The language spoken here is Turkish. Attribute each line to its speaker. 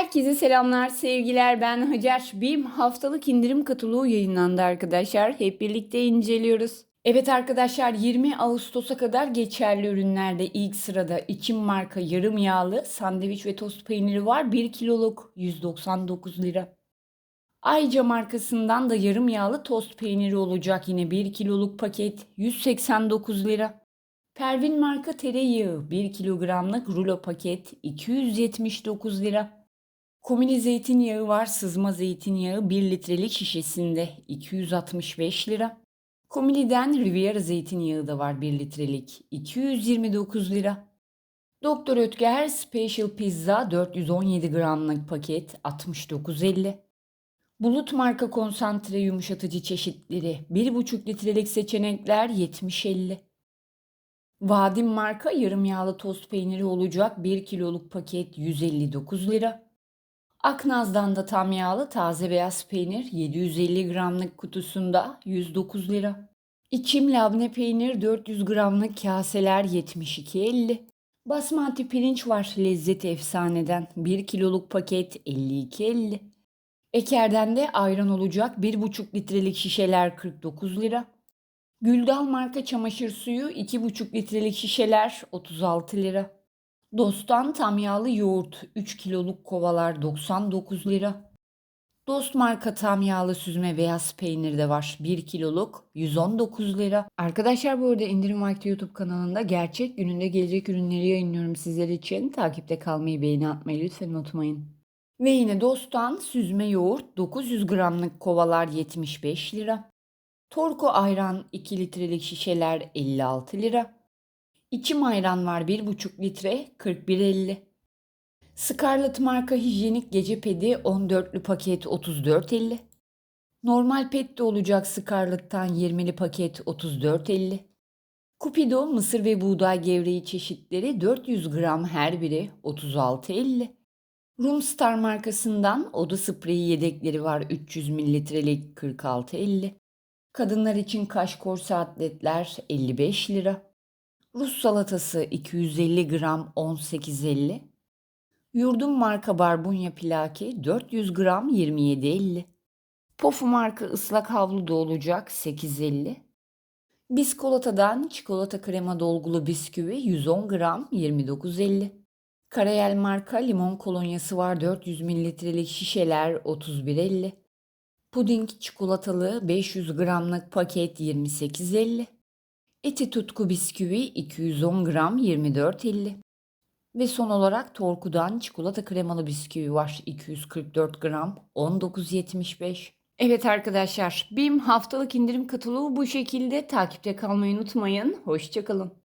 Speaker 1: Herkese selamlar, sevgiler. Ben Hacer. BİM haftalık indirim kataloğu yayınlandı arkadaşlar. Hep birlikte inceliyoruz. Evet arkadaşlar 20 Ağustos'a kadar geçerli ürünlerde ilk sırada içim marka yarım yağlı sandviç ve tost peyniri var. 1 kiloluk 199 lira. Ayca markasından da yarım yağlı tost peyniri olacak yine 1 kiloluk paket 189 lira. Pervin marka tereyağı 1 kilogramlık rulo paket 279 lira. Komili zeytinyağı var sızma zeytinyağı 1 litrelik şişesinde 265 lira. Komili'den Riviera zeytinyağı da var 1 litrelik 229 lira. Doktor Ötker Special Pizza 417 gramlık paket 69.50. Bulut marka konsantre yumuşatıcı çeşitleri 1,5 litrelik seçenekler 70.50. Vadim marka yarım yağlı tost peyniri olacak 1 kiloluk paket 159 lira. Aknaz'dan da tam yağlı taze beyaz peynir 750 gramlık kutusunda 109 lira. İçim labne peynir 400 gramlık kaseler 72.50. Basmati pirinç var lezzeti efsaneden 1 kiloluk paket 52.50. Eker'den de ayran olacak 1,5 litrelik şişeler 49 lira. Güldal marka çamaşır suyu 2,5 litrelik şişeler 36 lira. Dost'tan tam yağlı yoğurt 3 kiloluk kovalar 99 lira. Dost marka tam yağlı süzme beyaz peynir de var 1 kiloluk 119 lira. Arkadaşlar bu arada indirim vakti YouTube kanalında gerçek gününde gelecek ürünleri yayınlıyorum sizler için. Takipte kalmayı beğeni atmayı lütfen unutmayın. Ve yine Dost'tan süzme yoğurt 900 gramlık kovalar 75 lira. Torku ayran 2 litrelik şişeler 56 lira. İçim ayran var 1,5 litre 41.50. Scarlett marka hijyenik gece pedi 14'lü paket 34.50. Normal pet de olacak Scarlett'tan 20'li paket 34.50. Cupido mısır ve buğday gevreği çeşitleri 400 gram her biri 36.50. Roomstar markasından oda spreyi yedekleri var 300 mililitrelik 46.50. Kadınlar için kaşkorsa atletler 55 lira. Rus salatası 250 gram 18.50. Yurdum marka barbunya plaki 400 gram 27.50. Pofu marka ıslak havlu da olacak 8.50. Biskolatadan çikolata krema dolgulu bisküvi 110 gram 29.50. Karayel marka limon kolonyası var 400 mililitrelik şişeler 31.50. Puding çikolatalı 500 gramlık paket 28.50. Eti tutku bisküvi 210 gram 24.50. Ve son olarak Torku'dan çikolata kremalı bisküvi var 244 gram 19.75. Evet arkadaşlar BİM haftalık indirim kataloğu bu şekilde takipte kalmayı unutmayın. Hoşçakalın.